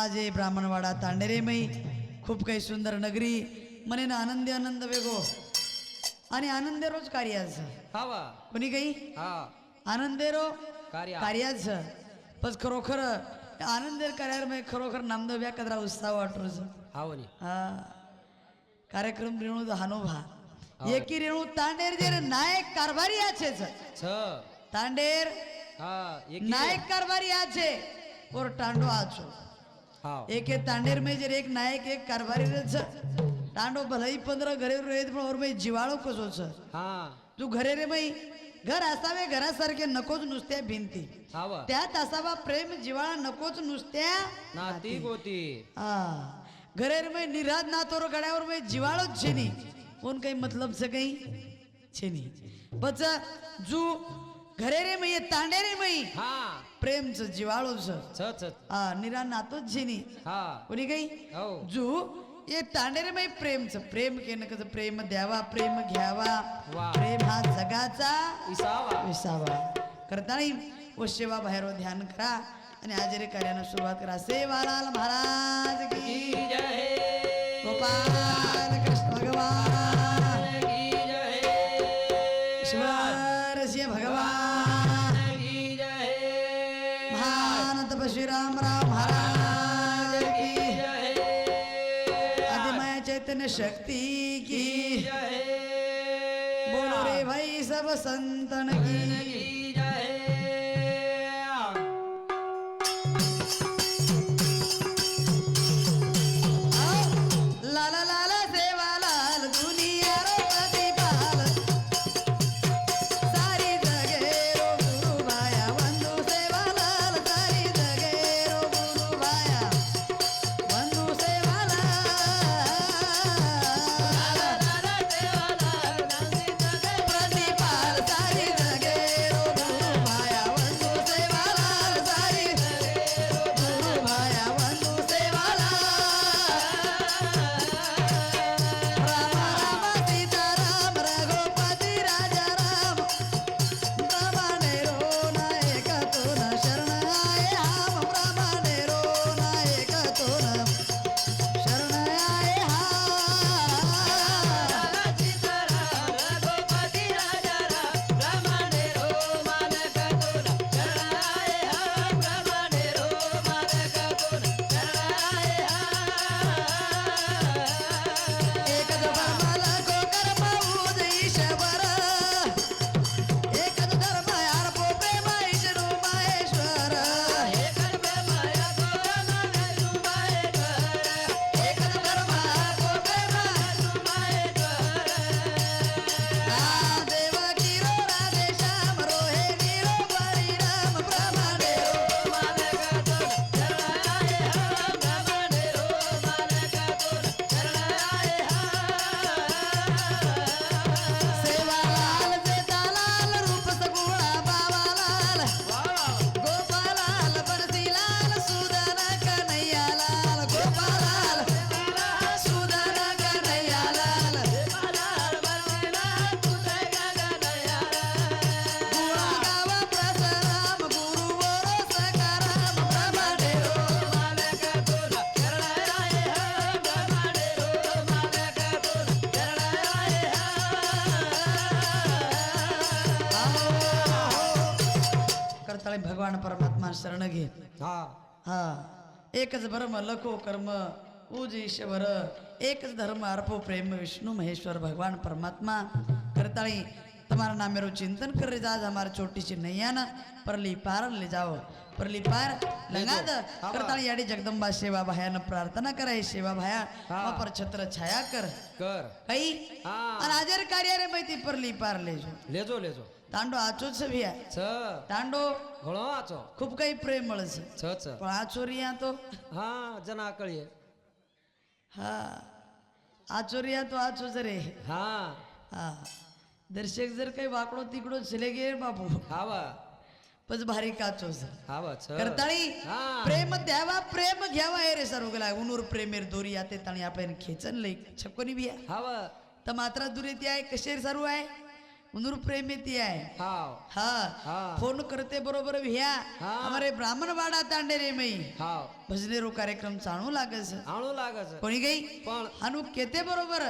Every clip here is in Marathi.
आज हे ब्राह्मणवाडा तांडेरेमई खूप काही सुंदर नगरी. मने ना आनंदी आनंद वेगो. आणि आनंदे रोज कार्याचं हवा कोणी काही? हा. आनंदेरो कार्य. कार्याचं पण खरोखर आनंदेर कार्यामध्ये खरोखर नामदेव या कदरा उत्साह हावनी हा कार्यक्रम रेणू हानोभा. एकी रेणू तांडेर जे नायक कारभारी छ. तांडेर हा नायक कारभारी आछे. और टांडो हाव एक है तांडेर में जर एक नायक एक कारभारी टांडो भलाई पंधरा घरे पण और मी जिवाळो कसो हा. तू घरे रे मई घर असावे घरासारखे नकोच नुसत्या भिंती. त्यात असावा प्रेम जिवाळा नकोच नुसत्या नाती गोती. हा. घरे रे मई निराज नातोर गड्यावर मई जिवाळोच छेनी. कोण काही मतलब से काही? छेनी. बच जू घरे रे मई तांडे रे मई हा. प्रेमच जिवाळोच हा निरा नातोच हा. कोणी काही हो. जू ये तांडेरे माई प्रेमच प्रेम केलं कसं प्रेम द्यावा प्रेम घ्यावा. प्रेम हा जगाचा इसावा विसावा. करताना व सेवा बाहेर ध्यान करा. आणि आजरे कार्यानं सुरुवात करा. सेवालाल महाराज की जय. गोपाल चैतन्य शक्ति की। बोलो रे भाई सब संतन की। शरण घे हा. हा. एकच ब्रह्म लखो कर्म उज ईश्वर एकच धर्म अर्पो प्रेम विष्णु महेश्वर भगवान परमात्मा. करताळी तुम्हारा नाम मेरो चिंतन कर रे आज हमारे छोटी सी नैया न परली पार ले जाओ. परली पार लंगाद. हा. करताळी याडी जगदंबा सेवा भायानं प्रार्थना कराय सेवा भाया. हा. पर छत्र छाया कर. कर. काही. आणि हाजर कार्य रे माहिती परली पार ले जो लेजो लेजो तांडो आचोच भी आहे छ तांडो घोळो आचो खूप काही प्रेमळ છે छ छ પણ આ ચોરિયા તો हा जना आकळीये हा આ ચોરિયા તો આ છો રે हा हा दर्शक जर काही वाकडो तिकडो चले गे बापू हावा पच भारी काचो सर हावा छ करताळी हा. प्रेम द्यावा प्रेम घ्यावा हे रे सर्व गेला उनूर प्रेमेर दोरी आते ताणी आपण खेचन लई छपकोनी बी आहे हावा तर मात्रा दुरे ती आहे कशेर सर्व आहे म्हणून प्रेम येते आहे. हा. फोन करते बरोबर भिया अरे ब्राह्मण वाडा तांडे रे मई. भजने रो कार्यक्रम चाणू लागस. आणू लागस. कोणी गई? पण. अनु केते बरोबर?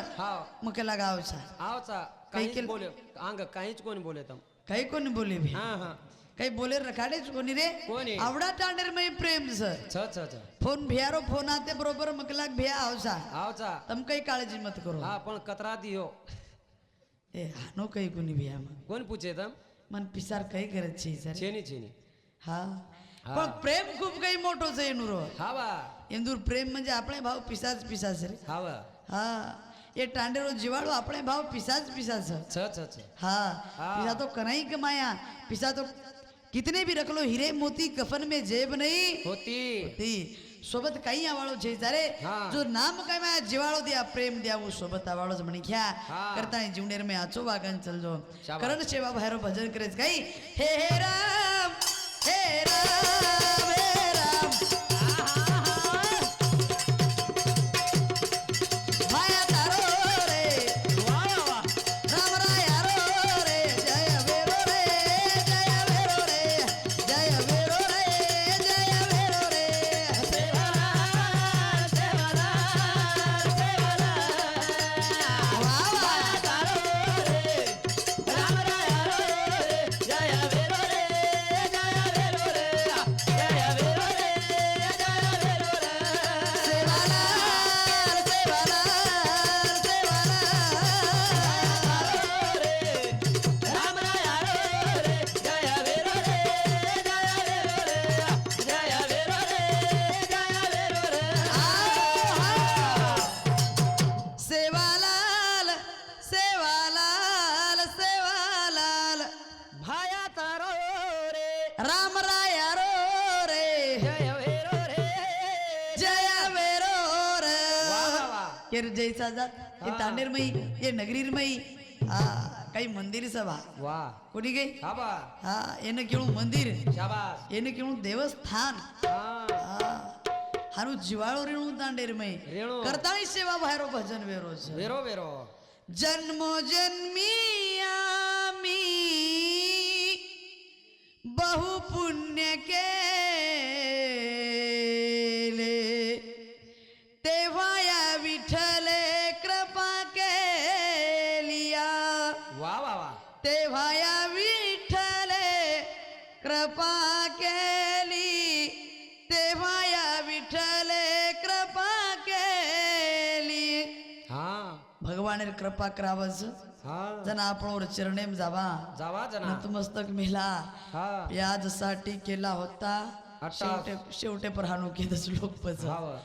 मुकेला गावचा. आवचा. काही बोले. अंग काहीच कोणी बोले काही कोणी बोले भी काही बोले रखाडेच कोणी रे? कोणी? आवडा टांडेर मई प्रेम सर. फोन भियारो फोन आते बरोबर मकलाक भिया आवचा. आवचा. तम काही काळजी मत करू. हा पण कतरा दियो. એ આનો કઈ કોની ભિયામાં कोण पूछे तम મન પિસાર કઈ કરે છે સર छेनी छेनी હા હા. પણ પ્રેમ ખૂબ કઈ મોટો છે એનું રો हावा એનું પ્રેમ म्हणजे આપણે ભાવ પિસાચ પિસાચ રે हावा હા એ टांडेरो जिवाळो આપણે ભાવ પિસાચ પિસાચ छ छ छ हाँ हाँ। पिसा तो कनाई कमाया पिसा तो कितने भी रख लो हीरे मोती कफन में जेब नहीं होती होती सोबत काही आवाळो जेचा रे जो नाम काय माझ्या जिवाळो द्या प्रेम द्याव सोबत आवाळो म्हणे घ्या. करता जीवनेर मी आचो वागन चल जो करण सेवा बाहेर भजन करेच काही हे हे राम हे राम. राजात हे तानेरमयी हे नगरीरमयी. हा काही मंदिर सभा. वा. कोणी काही? हा येणं केळू मंदिर. येणं केळू देवस्थान. हा. जिवाळो रेणू तांडेरमयी. करता सेवा बाहेरो भजन वेरो वेरो वेरो. जन्म जन्मी आमी. बहु पुण्य के कृपा हा. जण आपण चरणेम जावा। जावा जना. नतमस्तक मिला। याजसाठी केला होता। शेवटे शेवटे पच हावा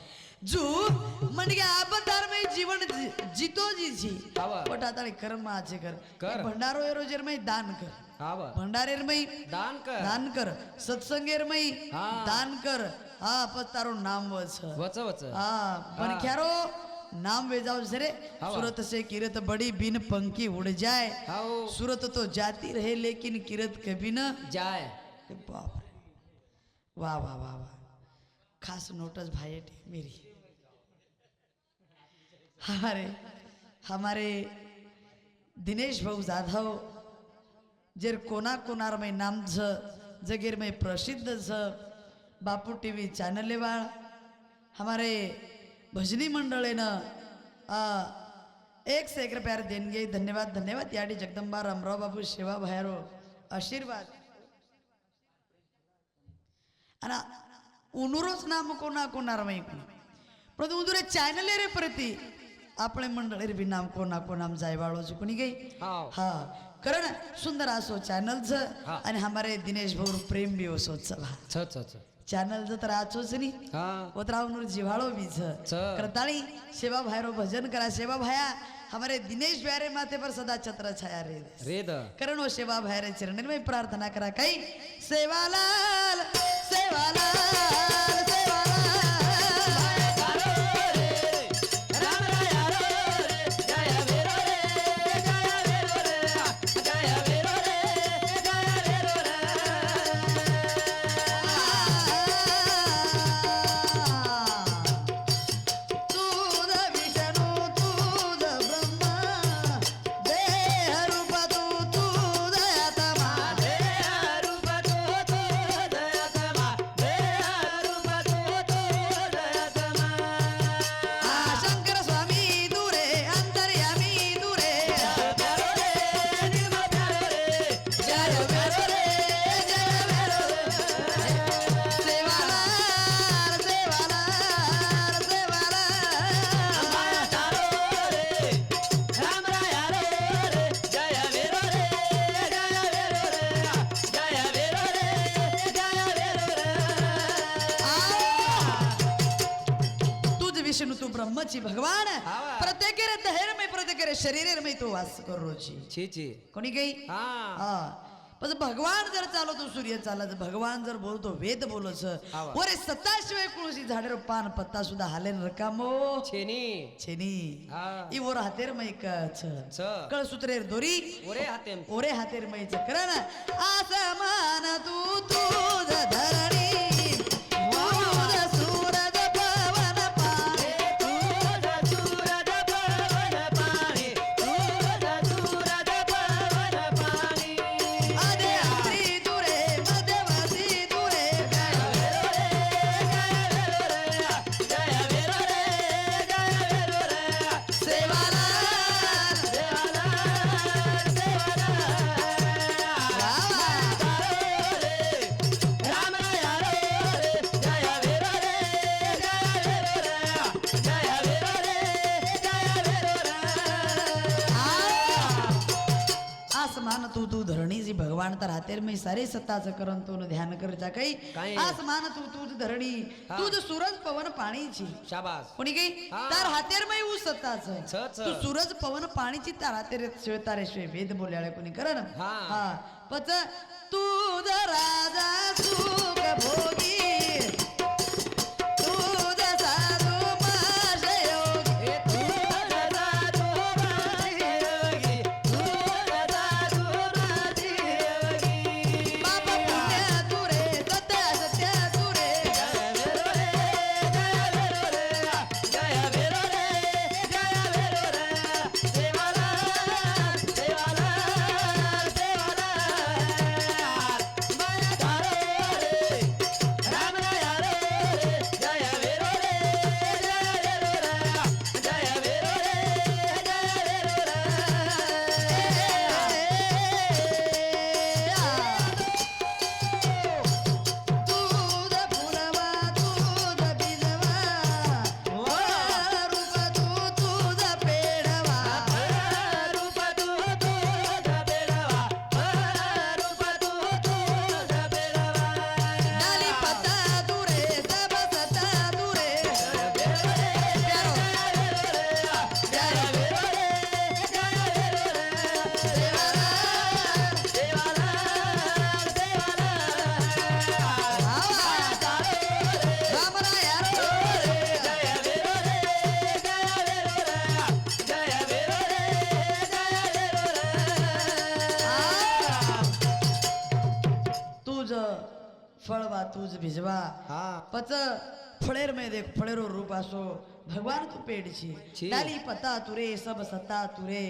जू म्हणजे आबदार में जीवन जी- जीतो जी हावा पण आता कर्म आचे कर कर. भंडारो एरो जेर मै दान कर. भंडारेर मै दान कर. दान कर. सत्संगेर मै. दान कर. हा पण तारो नाम वच. वच वच. हा पण. ख्यारो नाम वे जाओ सरे. सूरत से किरत बड़ी बिन पंखी उड़ जाए. सूरत तो जाती रहे लेकिन किरत कभी न अरे बाप रे. वाह वाह वाह वाह. खास नोटस भाई मेरी. हमारे हमारे दिनेश भाऊ जाधव जेर कोना कोनार में नाम छ जगीर में प्रसिद्ध छ बापू टीवी चैनल वाळ हमारे भजनी मंडळीनं एक सेकर प्यार देणगे धन्यवाद धन्यवाद याडी जगदंबा रामराव बाबू शिवा भैरव आशीर्वाद आणि उनुरोच नाम कोणा कोणार माही परंतु उदुरे चॅनल रे प्रति आपले रे बी नाम कोणा कोणा जायवाळो बाळोजी कोणी गई हा कारण सुंदर असो चॅनल आणि हमारे दिनेश भाऊ प्रेम बी असो चला चॅनल ज तर आचोच नी हा. ओतरावनूर जिव्हाळो बी छ छ करताळी सेवा भायरो भजन करा. सेवा भाया हमारे दिनेश ब्यारे माथे पर सदा छत्र छाया रे. रेद करण ओ सेवा भायरे चरण में प्रार्थना करा. काही? सेवालाल सेवालाल. ब्रह्मची भगवान. प्रत्येक रे दहेरमय प्रत्येक रे शरीरमय तू वास करोची छी छी. कोणी काही हा. हा. पण भगवान जर चालवतो सूर्य चालत भगवान जर बोलतो वेद बोलच. वरे सत्ताशिवाय कुळशी झाडेर पान पत्ता सुद्धा हालेन रकामो. छेनी. छेनी. ई वर हातेर मै छ. कळ सूत्रेर दोरी. ओरे हातेम. ओरे हातेर मै चक्रण आसमान तू तुझ धरणी. तर हातेर मी सारे सत्ताचं करण तू ध्यान करजा काही. आसमान तू तूच धरणी. तुझ सूरज पवन पाणीची शाबास कोणी काही. तार हातेर मै ऊ सत्ताचं. तू सूरज पवन पाणीची तार हातेर शिवतारे शिव वेद बोलले कोणी करण हा. पच तुझ राजा सुख भोगी भिजवा हा पच फळेर में देख फळेरो रूप असो भगवान तू पेडची छी. डाली पता तुरे सब सत्ता तुरे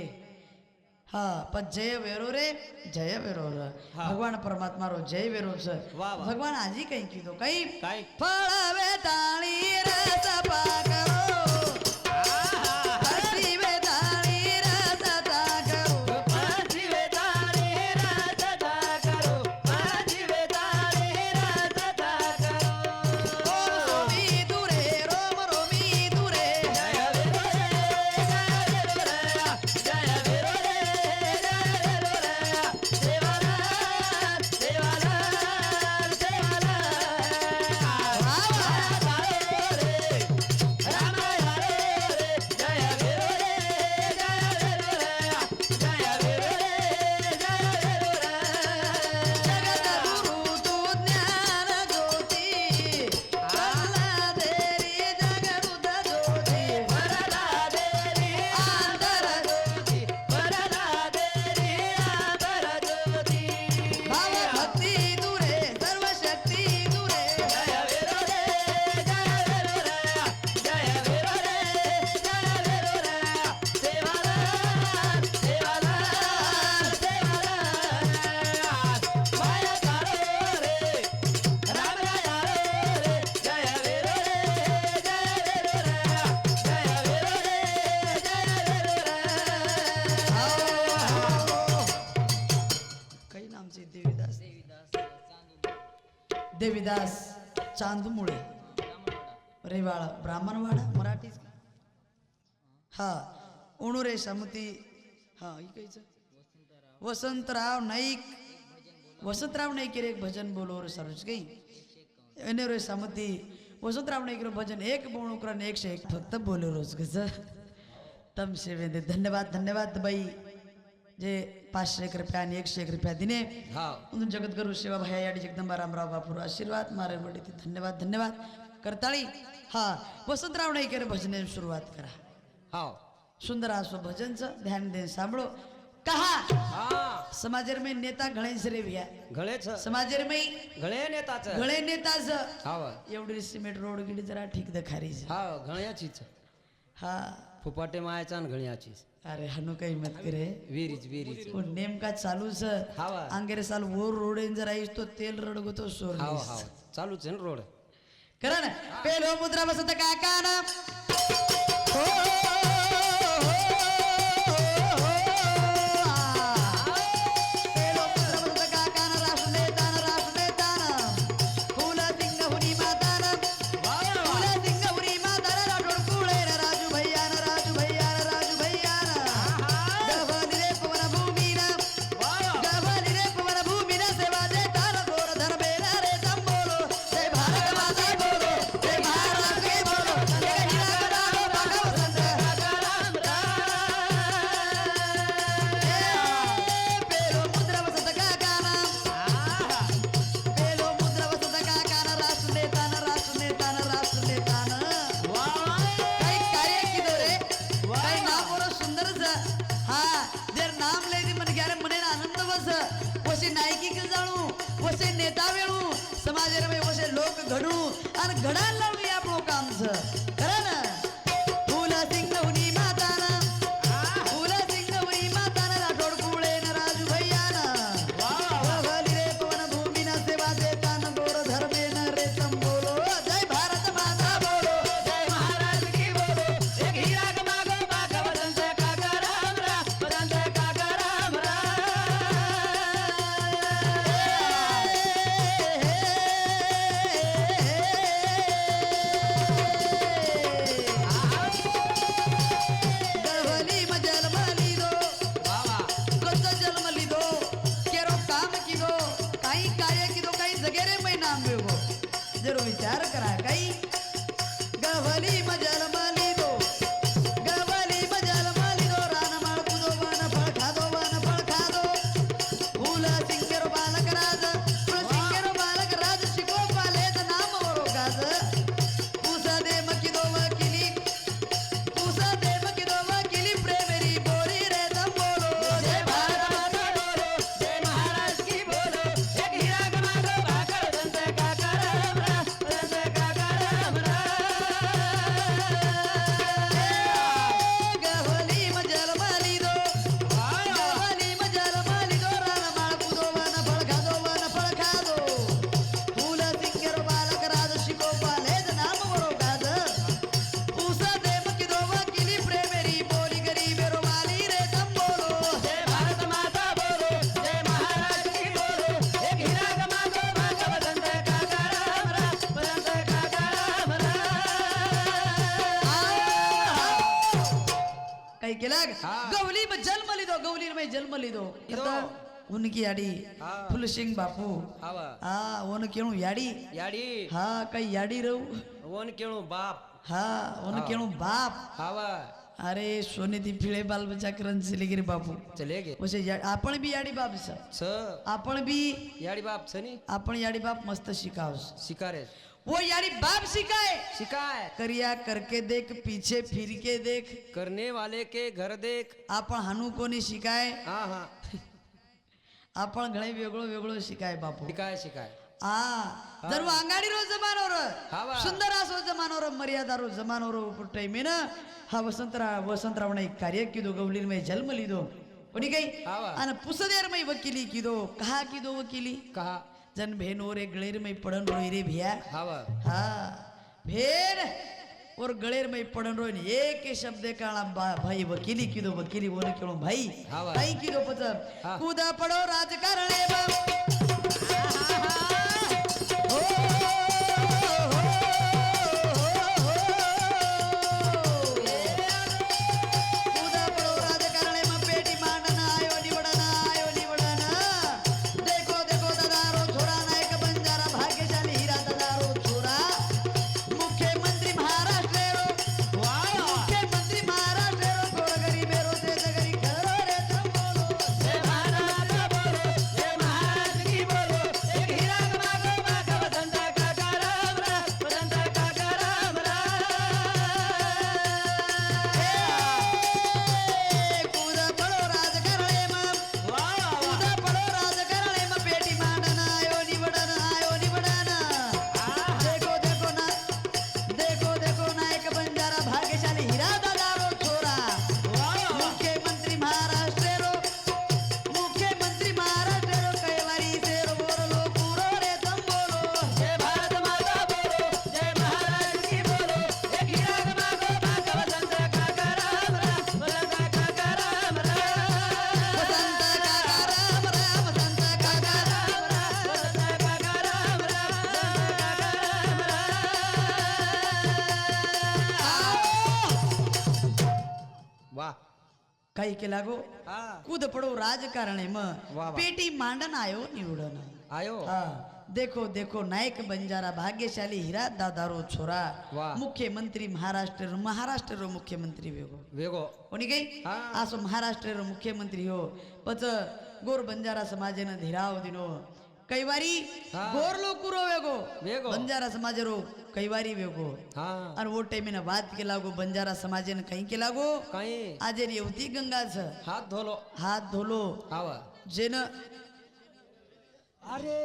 हा पण जय वेरो रे जय वेरो रे हा. भगवान परमात्मा रो जय वेरो छ वा वा. भगवान आजी कई कीधो कई काय फळ हरिदास चांदमुळे. रेवाळा ब्राह्मणवाडा मराठी. हा उणुरे समती हा इकायचं वसंतराव नाईक. वसंतराव नाईक रे एक भजन बोलो रे सरोज गई रे समती वसंतराव नाईक रे भजन एक बोणूकर एकशे एक फक्त बोलोरोच गज तमशे वेंदे. धन्यवाद धन्यवाद बाई. जे पाचशे एक रुपया आणि एकशे एक रुपया दिने. हा. म्हणून जगद्गुरु सेवा भया याडी जगदंबा रामराव बापूर आशीर्वाद मारे वडे धन्यवाद धन्यवाद. करताळी हा वसंतराव नाईकर भजने सुरुवात करा. हा. सुंदर असो भजनचं ध्यान दे सांभळो. कहा? हा. समाजर में नेता घणे सरे भ्या. गळेच समाजर में गळे नेताच. घणे नेताच. हा. एवढी सिमेंट रोड गिडी जरा ठीक दखारीच. हा गळ्याचीच हा. फुपाटे मायाचा आणि गळ्याचीच अरे हनु काही मत करे. विहिरीच विहिरीच पण नेमका चालूच. अंगेरे साल ओर रोडेन जर आईस तो तेल रडगतो सोर हाव हाव. चालूच आहे ना रोड. करण पेलो मुद्रा बसत काका ना. वसे नायकी के जाणू वसे नेता वेळू समाज में वसे लोक घडू आणि घडायला लावली आपलो काम खरं ना? जगेरे मै नाम विचार करा काही गव्हली मजल फुलसिंग बापू हाव हा ओन केणू याडी याडी हा काही याडी रहू वन केळू बाप हा ओन हा. केणू बाप हाव अरे सोने ती फिळे बाल बच्चा करन सिलेगिरी बापू चले गे आपण बी याडी बाप आपण बी याडी बाप आपण याडी बाप मस्त शिकावस शिकारे वो याडी बाप सिखाए। शिकाय करिया करके देख पीछे फिर के देख। करने वाले के घर देख। आपण हानू कोणी शिकाय? हा हा। आपण घणे वेगळं वेगळं शिकाय बापू? शिकाय शिकाय। आ जर वो अंगाडी रो जमानोर हा. सुंदर असो जमानोर मर्यादा रो जमानोर टाइमेन हा वसंतराव वसंतराव ने कार्य किदो गवलीर में जन्म लिदो कोणी काही हा. आणि पुसदेर मै वकिली किदो कहा किदो वकिली? कहा? जन भेनोर एक गळेर मै पडन रोई रे भिया. हा भेन और गळेर मै पडन रोई एक शब्द काळा बा- भाई वकिली किदो वकिली बोले केळो भाई हा. भाई किदो पच हा. कुदा पडो राजकारणे काही केला गो कूद पडो राजकारणे मग. पेटी मांडन आयो निवडन। आयो? देखो देखो नायक बंजारा भाग्यशाली हीरा दादारो छोरा. मुख्यमंत्री महाराष्ट्र महाराष्ट्र मुख्यमंत्री वेगो। वेगो. कोणी काही? हा. असो महाराष्ट्र मुख्यमंत्री हो पच गोर बंजारा समाजेनं धीराव दिनो कैवारी गोरलो कुरो वेगो। वेगो. बंजारा समाज रो कैवारी वेगो। हाँ. वो टाइम ने बात के लागो बंजारा समाज ने कहीं के लागो। कहीं। आज गंगा गंगाच हाथ धोलो। हाथ धोलो। आवा। जेन अरे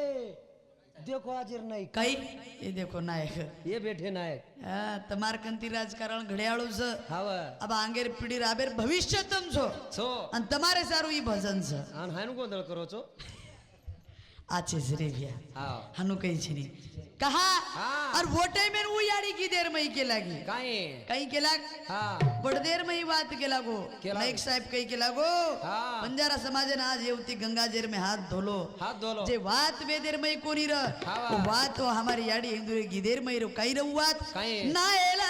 देखो हाजीर नहीं कई ये देखो नायक। ये बेठे नायक। तमार कंती राजकारण घड्याळू स हवा अब आंगेर पीडी राबेर भविष्य तम छो। छो। आणि तमारे सारू ई भजन छ। आणि को दल करो छो। आचे सरे गया हनु कहीं छिनी कहा? और वो टाइम वो यारी की देर मई के लागी? कहीं कहीं के लाग? बड़ देर मई बात के लागो. नाइक साहब कहीं के लागो हाँ। बंजारा समाज ने आज येवती गंगा जेर में हाथ धोलो. हाथ धोलो. जे बात बे देर मई कोनी रह हाँ। वो बात हमारी याडी हिंदू की देर मई रो कहीं रहू बात ना एला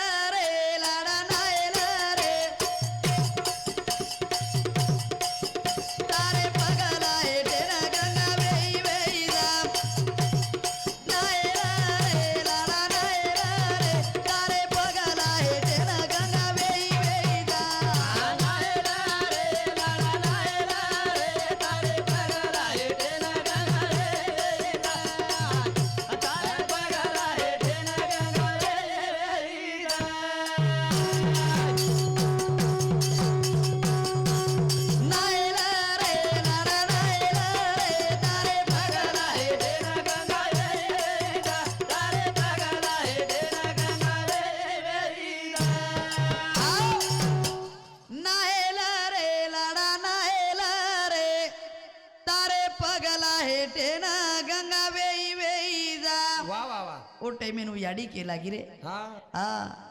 ओ टाइमेનું याडी केला गी रे. हा. हा.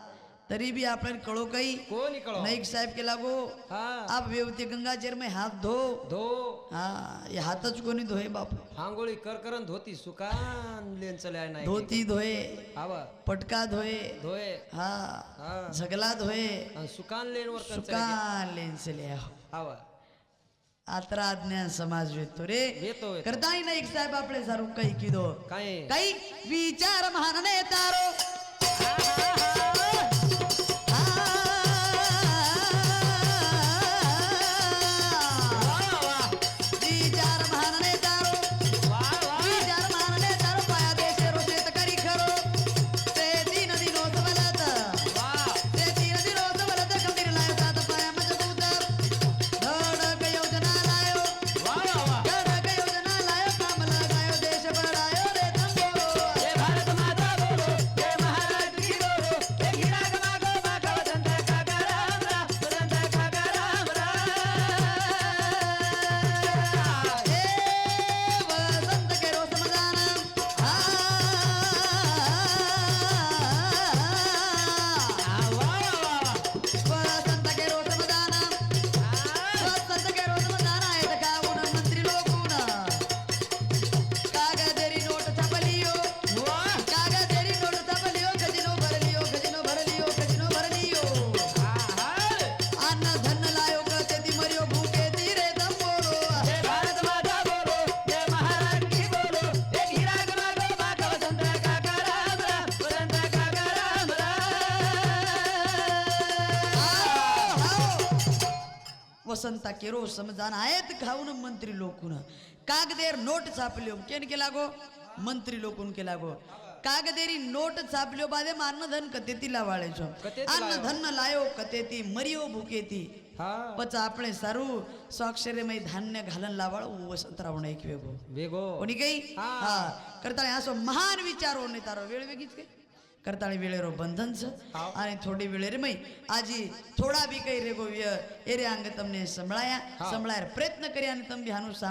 तरी बी आपण कळो काही. कोण इकडो नाईक साहेब केला गो. हा. आप वेवती गंगाजर में हाथ धो. धो. हा हे हातच कोणी धोय बापू. हांगोळी करकरन धोती सुकान लेन चल्या नाही धोती धोये. आवा पटका धोये. धोये. हा. हा. झगला धोये. सुकान लेन वर कंचल्या सुकान लेन्सले आवा आत्रा ज्ञान समाज वेतो रे येतो येतो. करताय नाईक साहेब आपले सारू काही किदो। काय? काही वसंता केरो समजान आहेत खाऊन मंत्री लोकून। कागदेर नोट छापल्यो केन केला गो मंत्री लोकून केला गो कागदेरी नोट छापल्यो बादे अन्न धन कतेती लावाळेचो। कतेती अन्न लायो. धन लायो कतेती मरियो भुकेती। पच आपले सारू स्वाक्षरीमय धान्य घालन लावाळ वसंत रावण एक वेगो। वेगो कोणी काही? हा. करताळे असो महान विचारो ने तारो वेळ वेगळीच काही કરતાણે વેળેરો બંધન છે અને થોડી વેળેરે મય આજી થોડા બી કઈ રેગો એરે આંગે તમને સંભળાયા સંભળાયા પ્રયત્ન કર્યા અને તમે બી આનું